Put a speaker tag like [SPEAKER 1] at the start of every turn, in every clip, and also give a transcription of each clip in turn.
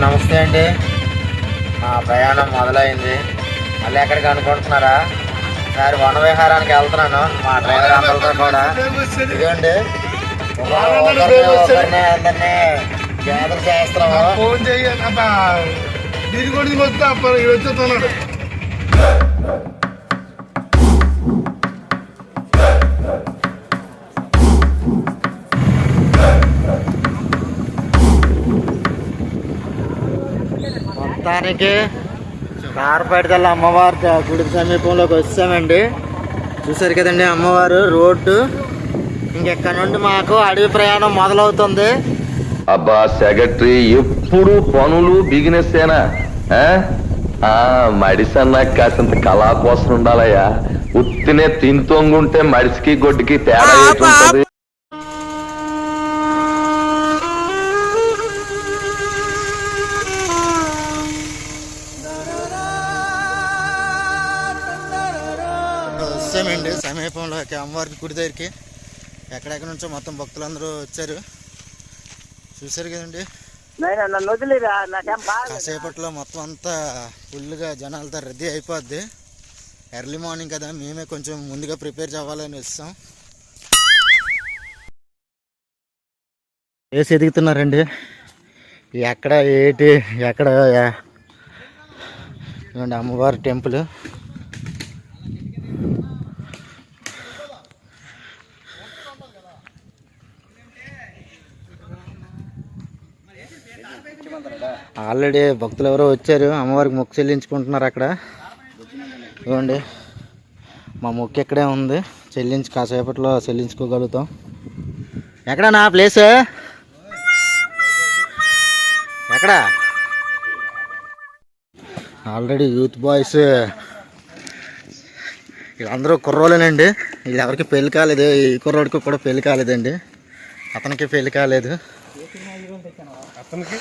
[SPEAKER 1] నమస్తే అండి. మా ప్రయాణం మొదలైంది. మళ్ళీ ఎక్కడికి అనుకుంటున్నారా? ఒకసారి వనవిహారానికి వెళ్తున్నాను. మా డ్రైవర్ అందరితో కూడా. ఇదండి అందరినీ చేస్తున్నాము.
[SPEAKER 2] ఫోన్
[SPEAKER 1] మొత్తానికి కార్పేటదల్ల అమ్మవారి గుడి సమీపంలోకి వచ్చామండి. చూసారు కదండి అమ్మవారు రోడ్డు. ఇంకెక్కడ నుండి మాకు అడవి ప్రయాణం మొదలవుతుంది.
[SPEAKER 3] అబ్బా సెక్రటరీ ఎప్పుడు పనులు బిజినెస్ ఏనా మడిసన్నా కాసింత కళా కోసం ఉండాలయ్యా. ఉత్తినే తింతోంగుంటే మడిసికి గొడ్డుకి తేడా ఏంటి
[SPEAKER 1] సమీపంలోకి అమ్మవారి గుడి దగ్గరికి ఎక్కడెక్కడ నుంచో మొత్తం భక్తులందరూ వచ్చారు. చూసారు కదండి? కాసేపట్లో మొత్తం అంతా ఫుల్గా జనాలతో రద్దీ అయిపోద్ది. ఎర్లీ మార్నింగ్ కదా మేమే కొంచెం ముందుగా ప్రిపేర్ అవ్వాలని వస్తాం వేసి ఎదుగుతున్నారండి? ఎక్కడ ఏటి ఎక్కడ అమ్మవారి టెంపుల్. ఆల్రెడీ భక్తులు ఎవరో వచ్చారు అమ్మవారికి మొక్కు చెల్లించుకుంటున్నారు అక్కడ. ఇవ్వండి మా మొక్కు ఇక్కడే ఉంది చెల్లించి కాసేపట్లో చెల్లించుకోగలుగుతాం. ఎక్కడ నా ప్లేస్? ఎక్కడ? ఆల్రెడీ యూత్ బాయ్స్ వీళ్ళందరూ కుర్రోలేనండి వీళ్ళు ఎవరికి పెళ్ళి కాలేదు ఈ కుర్రోడికి కూడా పెళ్ళి కాలేదండి. అతనికి పెళ్ళి కాలేదు. అతనికి?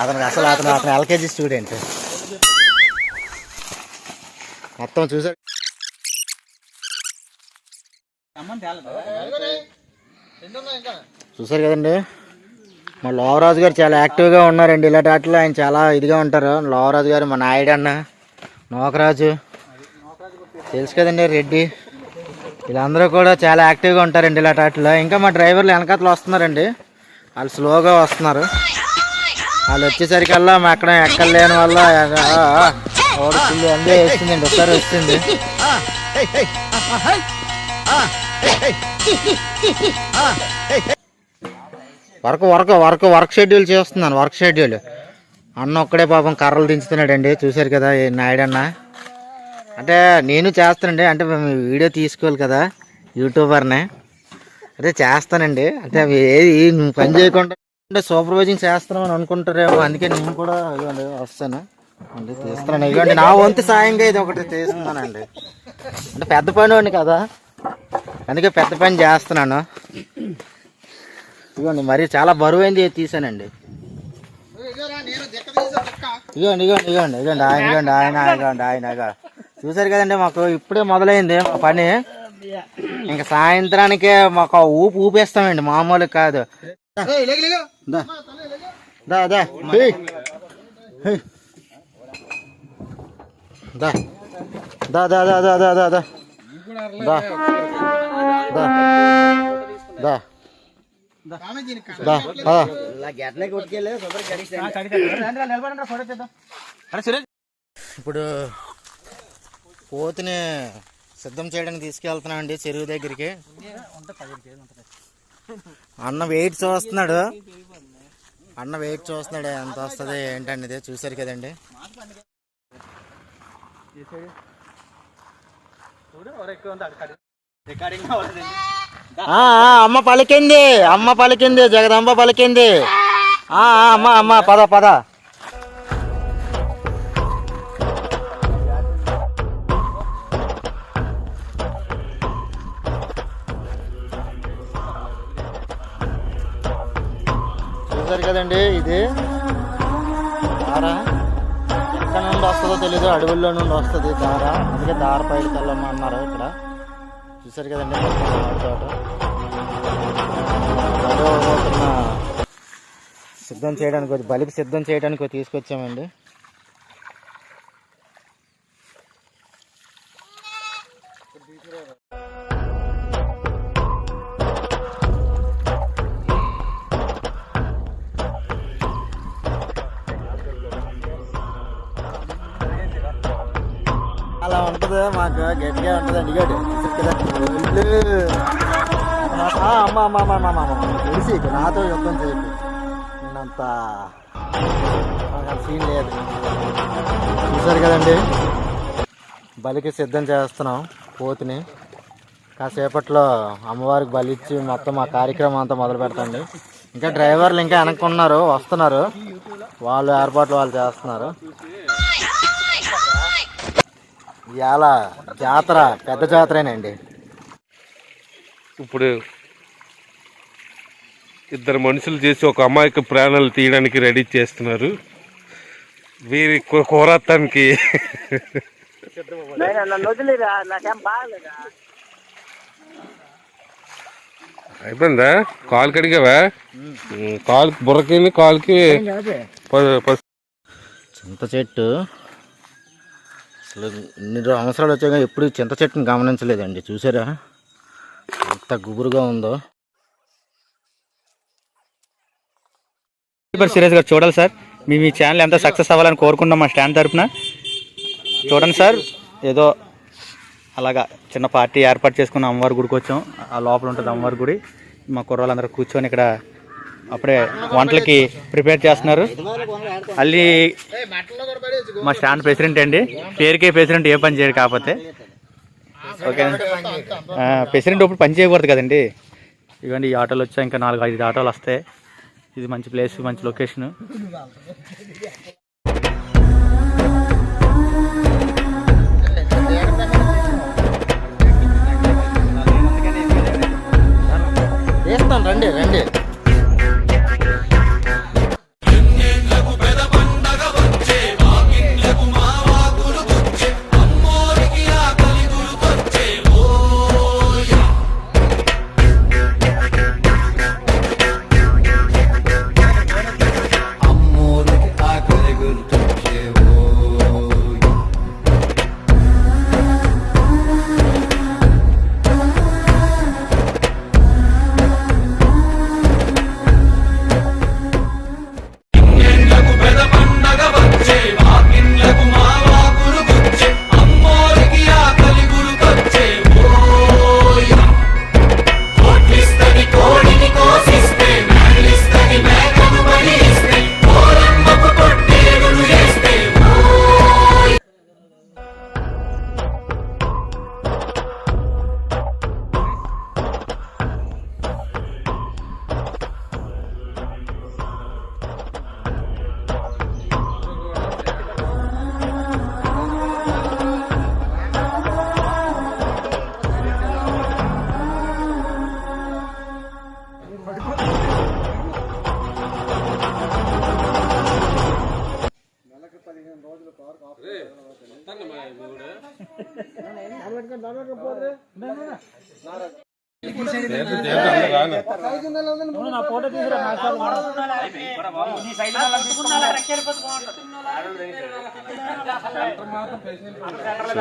[SPEAKER 1] అసలు అతను అతను ఎల్కేజీ స్టూడెంట్. మొత్తం చూసాడు చూసారు కదండి? మా లోవరాజు గారు చాలా యాక్టివ్గా ఉన్నారండి. ఇలాంటి వాటిలో ఆయన చాలా ఇదిగా ఉంటారు. లోవరాజు గారు మా నాయుడు అన్న నోకరాజు. తెలుసు కదండి రెడ్డి. వీళ్ళందరూ కూడా చాలా యాక్టివ్గా ఉంటారండి ఇలాంటి వాటిలో. ఇంకా మా డ్రైవర్లు వెనకాతలు వస్తున్నారండి. వాళ్ళు స్లోగా వస్తున్నారు. వాళ్ళు వచ్చేసరికల్లా మా ఎక్కడ లేని వల్ల ఓడుతుంది అందే వేస్తుందండి ఒకసారి వస్తుంది work work work work schedule చేస్తున్నాను వర్క్ షెడ్యూల్. అన్న ఒక్కడే పాపం కర్రలు దించుతున్నాడండి చూశారు కదా నాయుడన్న. నాయుడు అన్న అంటే నేను చేస్తానండి అంటే మేము వీడియో తీసుకోవాలి కదా యూట్యూబర్నే. అదే చేస్తానండి అంటే ఏది నువ్వు పని చేయకుండా అంటే సూపర్వైజింగ్ చేస్తున్నామని అనుకుంటారేమో అందుకే నేను కూడా ఇదిగోండి వస్తాను. అంటే తీస్తున్నాను. ఇవ్వండి నా వంతు సాయంగా ఇది ఒకటి తీస్తున్నానండి. అంటే పెద్ద పని కదా. అందుకే పెద్ద పని చేస్తున్నాను. ఇదిగోండి మరి చాలా బరువైంది తీసానండి. ఇదిగోండి ఇదిగోండి ఇదిగోండి ఇదిగోండి ఆయన ఇదిగోండి ఆయన ఇదిగోండి ఆయన చూసారు కదండి మాకు ఇప్పుడే మొదలైంది మా పని. ఇంకా సాయంత్రానికే మాకు ఊపు ఊపేస్తామండి మామూలు కాదు. దా. దా. దా హేయ్. హేయ్. దా. దా దా దా దా దా దా దా. దా. దా. దా. దా. దా ఇప్పుడు పోతుని సిద్ధం చేయడానికి తీసుకెళ్తున్నాం అండి చెరువు దగ్గరికి. అన్న వెయిట్ చూస్తున్నాడు. అన్న వెయిట్ చూస్తున్నాడు ఎంత వస్తుంది ఏంటనేది చూసారు కదండి. అమ్మ పలికింది అమ్మ పలికింది జగదంబ పలికింది. అమ్మ అమ్మ పద పద. చూసారు కదండి ఇది? దార ఎక్కడ నుండి వస్తుందో తెలీదు అడవుల్లో నుండి వస్తుంది దార అందుకే దార పైకి వెళ్ళమన్నారు ఇక్కడ. చూసారు కదండి సిద్ధం చేయడానికి బలికి సిద్ధం చేయడానికి తీసుకొచ్చామండి. చూసారు కదండి? బలికి సిద్ధం చేస్తున్నాం పోతుని. కాసేపట్లో అమ్మవారికి బలి ఇచ్చి మొత్తం ఆ కార్యక్రమం అంతా మొదలు పెడతాండి ఇంకా డ్రైవర్లు ఇంకా వెనక్కున్నారు వస్తున్నారు. వాళ్ళు ఏర్పాట్లు వాళ్ళు చేస్తున్నారు. ఇవాళ జాతర పెద్ద జాతరేనండి.
[SPEAKER 4] ఇప్పుడు ఇద్దరు మనుషులు చేసి ఒక అమ్మాయికి ప్రాణాలు తీయడానికి రెడీ చేస్తున్నారు. వీరి కో- కోరాతానికి అయిపోయిందా? కాలు కడిగావా? కాలు బుర్రకి కాలుకి
[SPEAKER 1] చింత చెట్టు. అసలు ఇన్ని సంవత్సరాలు వచ్చాక ఎప్పుడు చింత చెట్టుని గమనించలేదండి. చూసారా? ఎంత గుబురుగా ఉందో.
[SPEAKER 5] సూపర్ సీరియస్గా చూడాలి సార్. మీ మీ ఛానల్ ఎంత సక్సెస్ అవ్వాలని కోరుకుంటాం మా స్టాండ్ తరపున. చూడండి సార్ ఏదో అలాగా చిన్న పార్టీ ఏర్పాటు చేసుకున్న అమ్మవారి గుడికి వచ్చాం. ఆ లోపల ఉంటుంది అమ్మవారి గుడి. మా కుర్రాళ్ళందరూ కూర్చొని ఇక్కడ అప్పుడే వంటలకి ప్రిపేర్ చేస్తున్నారు. అల్లి మా స్టాండ్ ప్రెసిడెంట్ అండి. పేరుకే ప్రెసిడెంట్ ఏ పని చేయరు కాకపోతే. ఓకే. ప్రెసిడెంట్ ఇప్పుడు పని చేయకూడదు కదండి. ఇవ్వండి ఈ ఆటోలు వచ్చా ఇంకా నాలుగు ఐదు ఆటోలు వస్తాయి. ఇది మంచి ప్లేస్ మంచి లొకేషన్
[SPEAKER 1] వేస్తాను రండి రండి.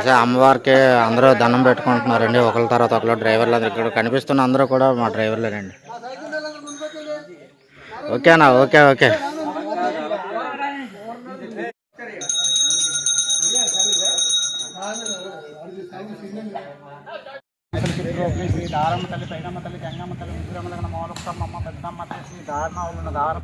[SPEAKER 1] చూసా అమ్మవారికి అందరూ దండం పెట్టుకుంటున్నారండి ఒకరి తర్వాత ఒకరు డ్రైవర్లు అందరూ ఇక్కడ కనిపిస్తున్న అందరూ కూడా మా డ్రైవర్లేనండి ఓకేనా ఓకే ఓకే
[SPEAKER 5] దారమ్మ తల్లి పైనమ్మ తల్లి గంగమ్మ తల్లి ముగ్గురమ్మ పెద్దమ్మ తల్లి ఉన్న దార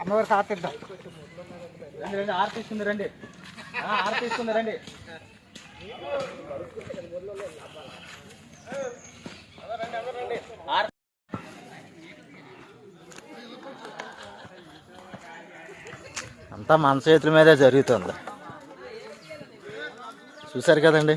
[SPEAKER 5] అమ్మవారి సాతిద్దాం రండి రండి ఆరు తీసుకుంది రండి. ఆ, ఆరు తీసుకుంది రండి.
[SPEAKER 1] అంతా మన చేతుల మీదే జరుగుతుంది. చూశారు కదండి?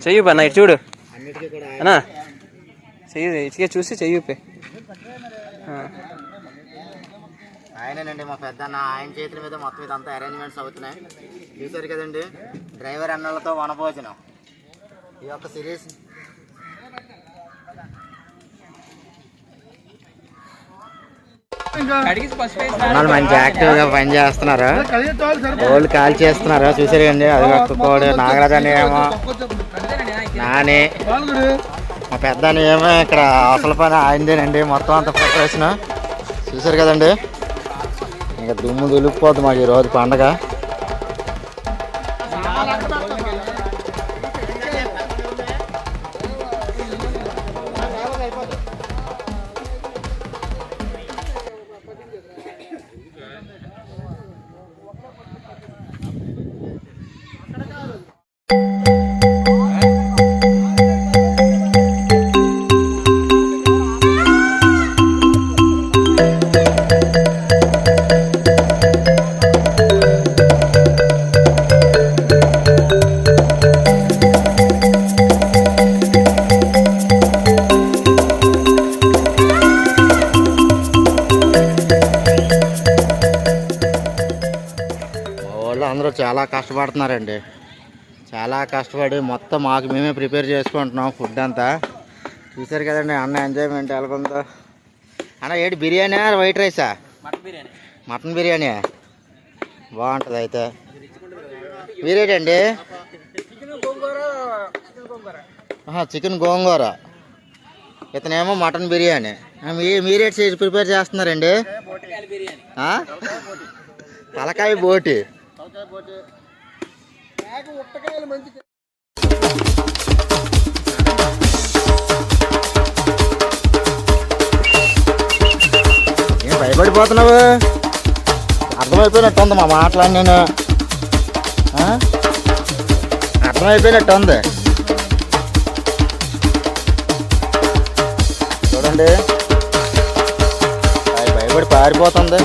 [SPEAKER 1] అన్న
[SPEAKER 6] చెయ్యి పన్న ఇటు చూడు. అన్నా చెయ్యి ఇటుకే చూసి చెయ్యి.
[SPEAKER 1] ఆయనేనండి మా పెద్ద అన్న ఆయన చేతుల మీద మొత్తం ఇదంతా అరేంజ్మెంట్స్ అవుతున్నాయి. చూసారు కదండి? డ్రైవర్ అన్నలతో వనభోజనం. ఈ యొక్క సిరీస్. మంచి యాక్టివ్గా పని చేస్తున్నారు. వాళ్ళు కాల్ చేస్తున్నారు. చూసారు కండి అది నాగరాజు ఏమో నాని. మా పెద్ద ఏమో ఇక్కడ అసలు పని ఆయనదేనండి. మొత్తం అంత ప్రిపరేషన్ చూసారు కదండి? ఇంకా దుమ్ము దులిపిపోద్ది మాకు ఈరోజు పండగ. కష్టపడుతున్నారండి. చాలా కష్టపడి మొత్తం మాకు మేమే ప్రిపేర్ చేసుకుంటున్నాం ఫుడ్ అంతా. చూసారు కదండి అన్న ఎంజాయ్మెంట్ ఎలాగుందో అన్న ఏంటి బిర్యానీ వైట్ రైసా మటన్ బిర్యానీ. బాగుంటుంది అయితే. మీరేటండి చికెన్ గోంగూర ఇతనేమో మటన్ బిర్యానీ. మీరేట్ చేసి ప్రిపేర్ చేస్తున్నారండి? తలకాయ బోటి. ఏం భయపడిపోతున్నావు? అర్థమైపోయినట్టు ఉంది మా మాటలు నేను. అర్థమైపోయినట్టు ఉంది. చూడండి. అది భయపడి పారిపోతుంది.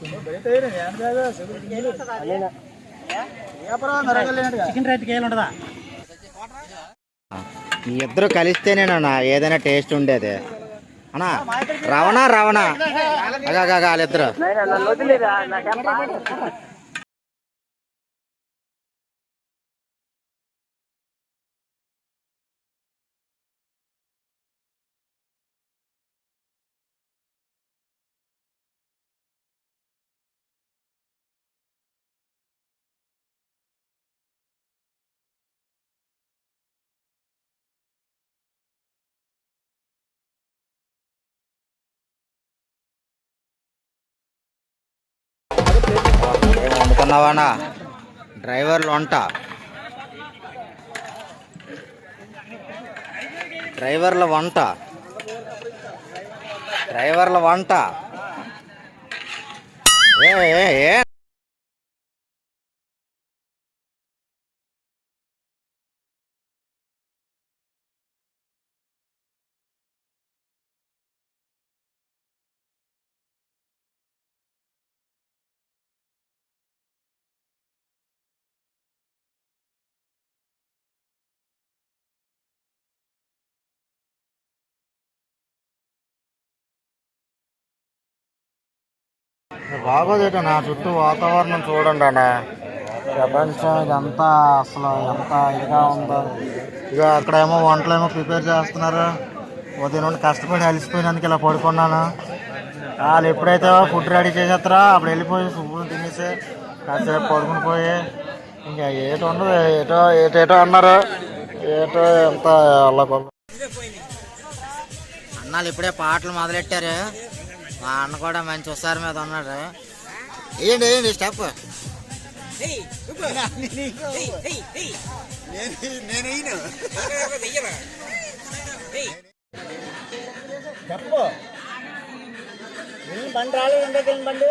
[SPEAKER 2] తగిన సాంగ్ అయిపోయింది
[SPEAKER 1] మీ ఇద్దరు కలిస్తేనేనా ఏదైనా టేస్ట్ ఉండేది. అన్నా రవణ రవణ. అగా వాళ్ళిద్దరు. ఏం డ్రైవర్లు వంట. డ్రైవర్ల వంట. డ్రైవర్ల వంట. ఏ ఏ? బాగోదేట నా చుట్టూ వాతావరణం చూడండి అన్న. ప్రపంచం ఇదంతా అసలు ఎంత ఇదిగా ఉందో. ఇక అక్కడేమో వంటలేమో ప్రిపేర్ చేస్తున్నారు. ఉదయం నుండి కష్టపడి అలసిపోయినందుకు ఇలా పడుకున్నాను. వాళ్ళు ఎప్పుడైతే ఫుడ్ రెడీ చేసేస్తారో అప్పుడు వెళ్ళిపోయి శుభ్రం తినేసి కాసేపు పడుకుని పోయి ఇంకా ఏటో ఉండదు ఏటో ఏటేటో అన్నారు. ఏటో ఎంత అలా అన్నాళ్ళు ఇప్పుడే పాటలు మొదలెట్టారు. మా అన్న కూడా మంచి ఉత్సాహం మీద ఉన్నాడు. వేయండి వేయండి స్టెప్ చెప్పు. బండి రాలేదు బండి?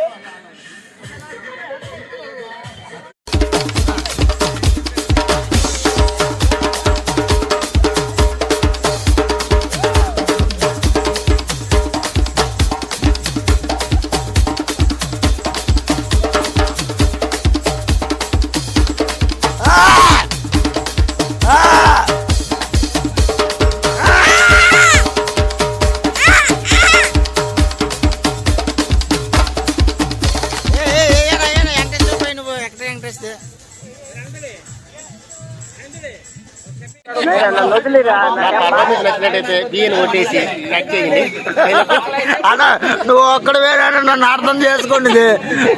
[SPEAKER 1] అన్న నువ్వు ఒక్కడు వేరాడు నన్ను అర్థం చేసుకోండి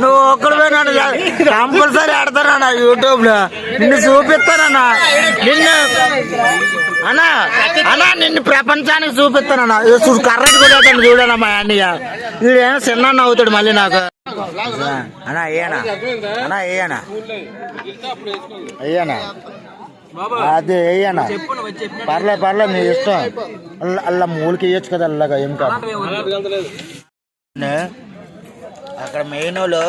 [SPEAKER 1] నువ్వు ఒక్కడు వేరాడు కంపల్సరీ ఆడతానన్న యూట్యూబ్లో నిన్ను చూపిస్తానన్నా. నిన్ను అన్నా అన్నా నిన్ను ప్రపంచానికి చూపిస్తానన్నా. చూడు కర్రెట్ కూడా చూడన్నా మా అన్నయ్య. వీడేమో చిన్న అవుతాడు మళ్ళీ నాకు. అన్నా అయ్యానా అన్నా. అయ్యానా అయ్యానా అది వేయనా పర్లే పర్లే మీ ఇష్టం. అల్ల అల్ల మూలకి వేయచ్చు కదా అల్లగా ఏం కాదు. అక్కడ మెయిన్ వాళ్ళు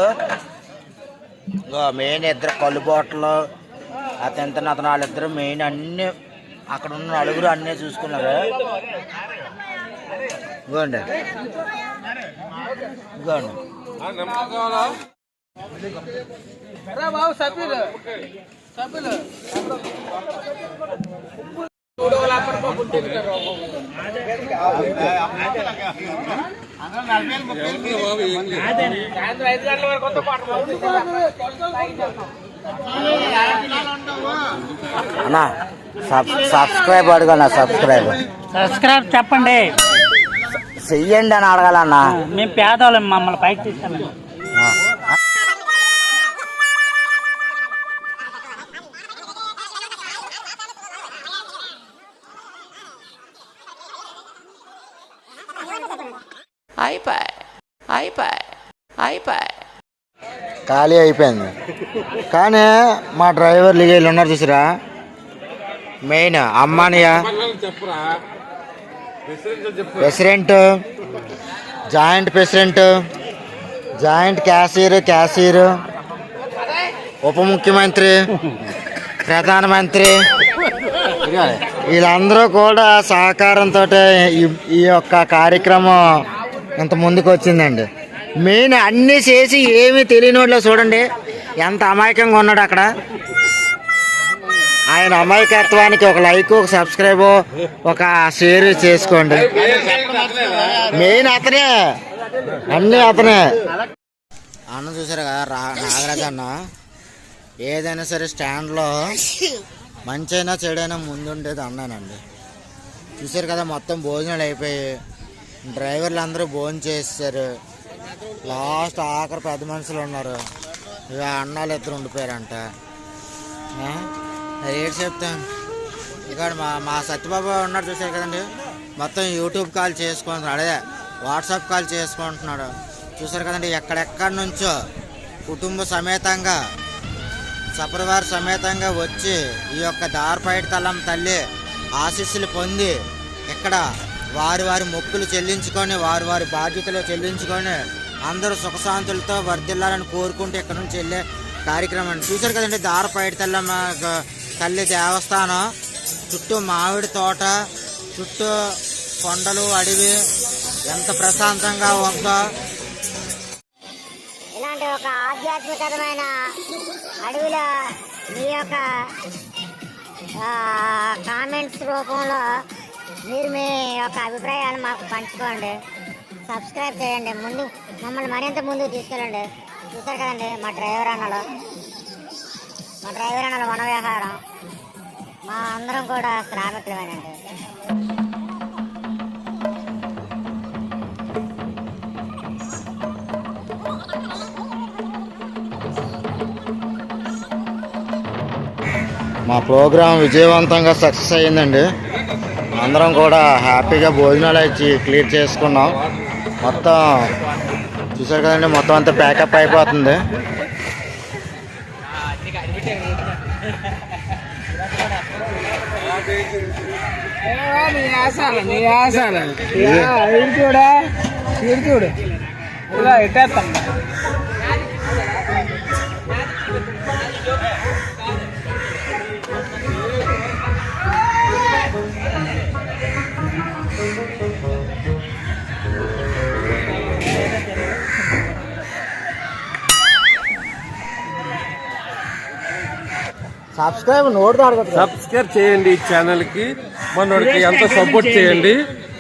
[SPEAKER 1] మెయిన్ ఇద్దరు కళ్ళు బాటలు అతను అతను వాళ్ళిద్దరు మెయిన్ అన్ని అక్కడ ఉన్న నలుగురు అన్నీ చూసుకున్నారు. ఇగోండి. ఇగోండి. అన్నా సబ్ సబ్స్క్రైబ్ అడగన్నా సబ్స్క్రైబ్?
[SPEAKER 7] సబ్స్క్రైబ్ చెప్పండి.
[SPEAKER 1] చెయ్యండి అని అడగాలన్నా.
[SPEAKER 7] మేము పేదవాళ్ళం మమ్మల్ని పైకి తీసుకెళ్ళండి.
[SPEAKER 1] ఖాళీ అయిపోయింది. కానీ మా డ్రైవర్ లిగేళ్ళు ఉన్నారు చూసారా? Main అమ్మానియా. President joint president joint cashier cashier ఉప ముఖ్యమంత్రి ప్రధానమంత్రి. వీళ్ళందరూ కూడా సహకారంతో ఈ యొక్క కార్యక్రమం ఇంత ముందుకు వచ్చిందండి మెయిన్ అన్నీ చేసి ఏమీ తెలియనోళ్ళు చూడండి. ఎంత అమాయకంగా ఉన్నాడు అక్కడ. ఆయన అమాయకత్వానికి ఒక లైక్ ఒక సబ్స్క్రైబ్ ఒక షేర్ చేసుకోండి. మెయిన్ అతనే. అన్నీ అతనే. అన్న చూసారు కదా రా నాగరాజ్ అన్న. ఏదైనా సరే స్టాండ్లో మంచైనా చెడైనా ముందుండేది అన్నానండి. చూసారు కదా మొత్తం భోజనాలు అయిపోయి డ్రైవర్లు అందరూ భోజనం చేస్తారు లాస్ట్ ఆఖరి పెద్ద మనుషులు ఉన్నారు. ఇక అన్నాలు ఇద్దరు ఉండిపోయారంట. ఆ? అది చెప్తాను ఇక్కడ మా మా సత్యబాబు ఉన్నాడు చూసారు కదండి? మొత్తం యూట్యూబ్ కాల్ చేసుకుంటున్నాడు. అదే వాట్సాప్ కాల్ చేసుకుంటున్నాడు. చూసారు కదండి? ఎక్కడెక్కడి నుంచో కుటుంబ సమేతంగా సపరివార సమేతంగా వచ్చి ఈ యొక్క దారపైట తల్లం తల్లి ఆశీస్సులు పొంది ఇక్కడ వారి వారి మొక్కులు చెల్లించుకొని వారి వారి బాధ్యతలు చెల్లించుకొని అందరూ సుఖశాంతులతో వర్ధిల్లాలని కోరుకుంటూ ఇక్కడ నుంచి వెళ్ళే కార్యక్రమం అండి. చూశారు కదండి దారపైడి తెల్లమ్మ తల్లి దేవస్థానం. చుట్టూ మామిడి తోట చుట్టూ కొండలు అడవి. ఎంత ప్రశాంతంగా ఉందో.
[SPEAKER 8] ఇలాంటి ఒక ఆధ్యాత్మికమైన అడవిలో మీ యొక్క కామెంట్స్ రూపంలో మీరు మీ యొక్క అభిప్రాయాలు మాకు పంచుకోండి. సబ్స్క్రైబ్ చేయండి. ముందు మమ్మల్ని మరింత ముందుకు తీసుకెళ్ళండి. చూసారు కదండి మా డ్రైవర్ అన్నలు మా డ్రైవర్ అన్నలు వన వ్యవహారం మా అందరం కూడా శ్రామికులమేనండి.
[SPEAKER 1] మా ప్రోగ్రాం విజయవంతంగా సక్సెస్ అయ్యిందండి. అందరం కూడా హ్యాపీగా భోజనాలు ఇచ్చి క్లియర్ చేసుకున్నాం. మొత్తం చూసారు కదండి మొత్తం అంతా ప్యాకప్ అయిపోతుంది. సబ్స్క్రైబ్
[SPEAKER 4] సబ్స్క్రైబ్ చేయండి ఈ ఛానల్కి మనోడికి ఎంత సపోర్ట్ చేయండి.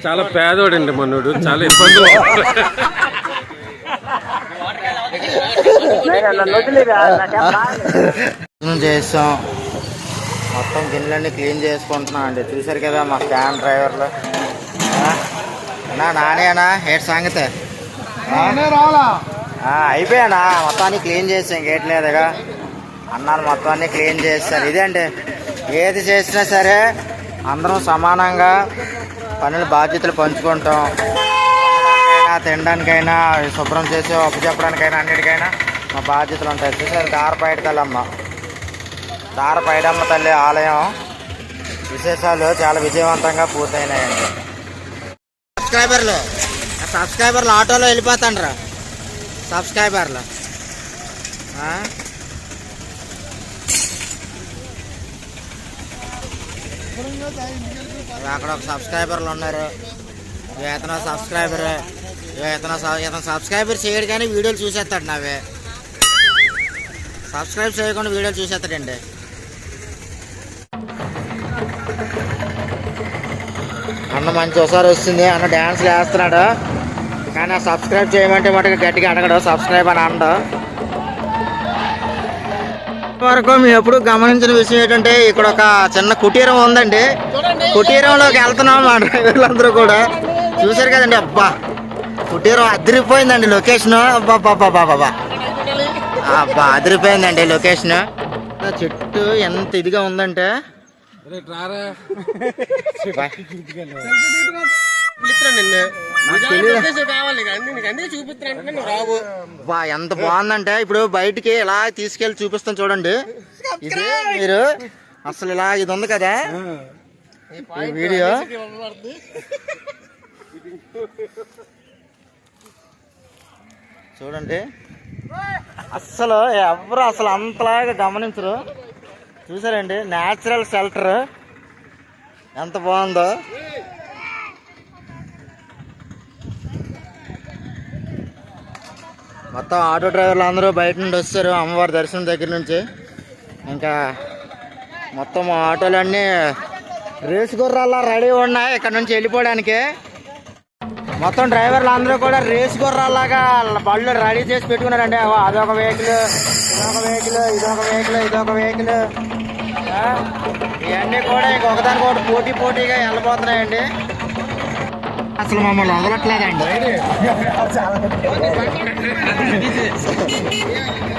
[SPEAKER 4] చాలా పేదోడండి మనోడు. చాలా ఇబ్బందులు
[SPEAKER 1] భోజనం చేసాం. మొత్తం గిన్నెలన్నీ క్లీన్ చేసుకుంటున్నాం అండి. చూసారు కదా మా క్యాన్ డ్రైవర్లు. నానేనా ఏడు సంగతి?
[SPEAKER 2] నేనే రావాలా?
[SPEAKER 1] ఆ, అయిపోయానా? మొత్తాన్ని క్లీన్ చేసాం గేట్ లేదుగా అన్నాను మొత్తం అన్ని క్లీన్ చేస్తారు. ఇదే అండి. ఏది చేసినా సరే అందరం సమానంగా పనులు బాధ్యతలు పంచుకుంటాం. తినడానికైనా, తినడానికైనా శుభ్రం చేసి అప్పు చెప్పడానికైనా అన్నిటికైనా మా బాధ్యతలు ఉంటాయి. చూసారు దారపైట తల్లమ్మ. దారపైడమ్మ తల్లి ఆలయం విశేషాలు చాలా విజయవంతంగా పూర్తయినాయండి. సబ్స్క్రైబర్లు సబ్స్క్రైబర్లు ఆటోలో వెళ్ళిపోతాండ్రా. సబ్స్క్రైబర్లు. అక్కడ ఒక సబ్స్క్రైబర్లు ఉన్నారు. వేతన సబ్స్క్రైబర్. ఇతను ఇతను సబ్స్క్రైబర్ చేయడు కానీ వీడియోలు చూసేస్తాడు నావే. సబ్స్క్రైబ్ చేయకుండా వీడియోలు చూసేస్తాడండి. అన్న మంచి ఒకసారి వస్తుంది. అన్న డ్యాన్స్లు వేస్తున్నాడు. కానీ ఆ సబ్స్క్రైబ్ చేయమంటే మటుకు గట్టిగా అడగడు. సబ్స్క్రైబ్ అని అనడు. వరకు మేము ఎప్పుడు గమనించిన విషయం ఏంటంటే ఇక్కడ ఒక చిన్న కుటీరం ఉందండి. కుటీరంలోకి వెళ్తున్నాం మా డ్రైవర్లందరూ కూడా. చూశారు కదండి అబ్బా. కుటీరం అదిరిపోయిందండి లొకేషన్. అబ్బా అబ్బా అబ్బా అబ్బా అబ్బా. అదిరిపోయిందండి లొకేషన్. చెట్టు ఎంత ఇదిగా ఉందంటే. బా. బా ఎంత బాగుందంటే ఇప్పుడు బయటికి ఇలా తీసుకెళ్ళి చూపిస్తాను చూడండి. ఇది మీరు అసలు ఇలా ఇది ఉంది కదా? ఈ వీడియో. చూడండి. అస్సలు ఎవరు అసలు అంతలాగా గమనించరు. చూసారండి? న్యాచురల్ షెల్టర్ ఎంత బాగుందో. మొత్తం ఆటో డ్రైవర్లు అందరూ బయట నుండి వస్తారు అమ్మవారి దర్శనం దగ్గర నుంచి. ఇంకా మొత్తం ఆటోలన్నీ రేసు గుర్రాల రెడీ ఉన్నాయి ఇక్కడ నుంచి వెళ్ళిపోవడానికి. మొత్తం డ్రైవర్లు అందరూ కూడా రేసు గుర్రాల్లాగా బళ్ళు రెడీ చేసి పెట్టుకున్నారండి. అదొక వెహికల్ ఇదొక వెహికల్ ఇదొక వెహికల్ ఇదొక వెహికల్ ఇవన్నీ కూడా ఇంకొకదానికి ఒకటి పోటీ పోటీగా వెళ్ళిపోతున్నాయండి అసలు మమ్మల్ని వదలట్లేదండి.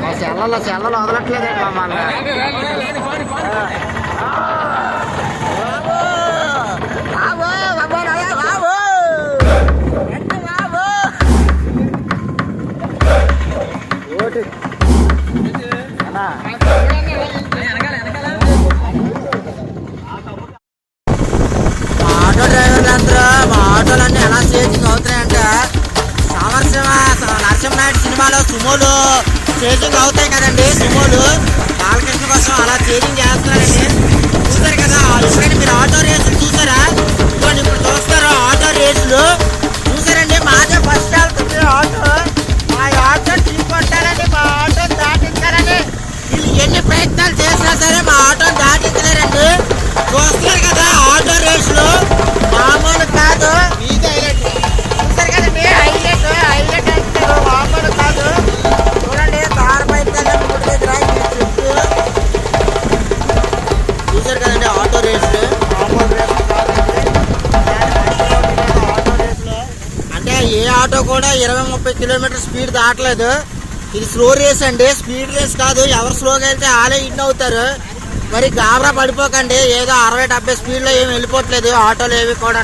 [SPEAKER 1] మా చెల్లెలు చెల్లెలు వదలట్లేదండి మమ్మల్ని. నరసింహనాయుడు సినిమాలో సుమోలు. చేసింగ్ అవుతాయి కదండి సుమోలు. బాలకృష్ణ కోసం అలా చేసింగ్ చేస్తున్నారండి. చూసారు కదా ఎందుకంటే మీరు ఆటో రేసులు చూసారా ఇదిగోండి ఇప్పుడు చూస్తారు ఆటో రేసులు చూసారండి మాదే ఫస్ట్ వెళ్తుంది ఆటో మా ఆటో టీ మా ఆటో దాటించారని వీళ్ళు ఎన్ని ప్రయత్నాలు చేసినా సరే మా ఆటో దాటించలేరండి. చూస్తున్నారు కదా ఆటో రేసులు కూడా ఇరవై ముప్పై కిలోమీటర్ స్పీడ్ దాటలేదు. ఇది స్లో రేస్ అండి. స్పీడ్ రేస్ కాదు ఎవరు స్లోగా వెళ్తే ఆలే ఇన్ అవుతారు. మరి గాబరా పడిపోకండి. ఏదో అరవై డెబ్బై స్పీడ్లో ఏమి వెళ్ళిపోవట్లేదు ఆటోలు ఏవి కూడా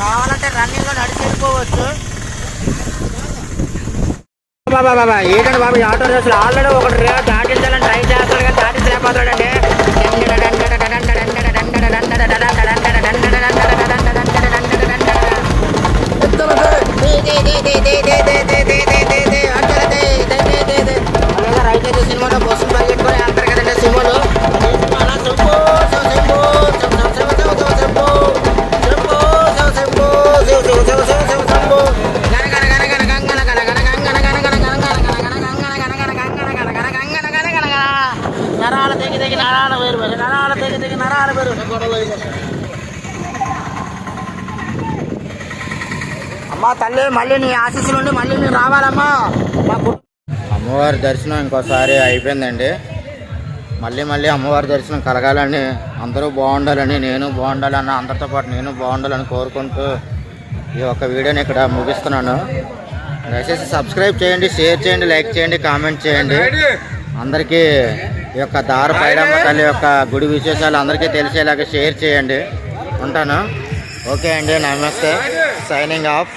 [SPEAKER 1] కావాలంటే రన్నింగ్లో నడిచి వెళ్ళిపోవచ్చు.
[SPEAKER 6] బాబా బాబా ఏంటంటే బాబా ఆటో రేసులు? ఆల్రెడీ ఒకటి దాటించాలని ట్రై చేస్తాడు కానీ దాటించలేకపోతాడండి.
[SPEAKER 1] రైతు సినిమాలో బస్సులు పరిగెట్టుకొని అంటారు కదండి సినిమాలో మా తల్లి మళ్ళీ నీ ఆశీస్సు నుండి మళ్ళీ నేను రావాలమ్మా. మాకు అమ్మవారి దర్శనం ఇంకోసారి అయిపోయిందండి. మళ్ళీ మళ్ళీ అమ్మవారి దర్శనం కలగాలని అందరూ బాగుండాలని నేను బాగుండాలని అందరితో పాటు నేను బాగుండాలని కోరుకుంటూ ఈ యొక్క వీడియోని ఇక్కడ ముగిస్తున్నాను. దయచేసి సబ్స్క్రైబ్ చేయండి షేర్ చేయండి లైక్ చేయండి కామెంట్ చేయండి. అందరికీ ఈ యొక్క దారు పైడమ్మ తల్లి యొక్క గుడి విశేషాలు అందరికీ తెలిసేలాగా షేర్ చేయండి. ఉంటాను. ఓకే అండి నమస్తే. Signing off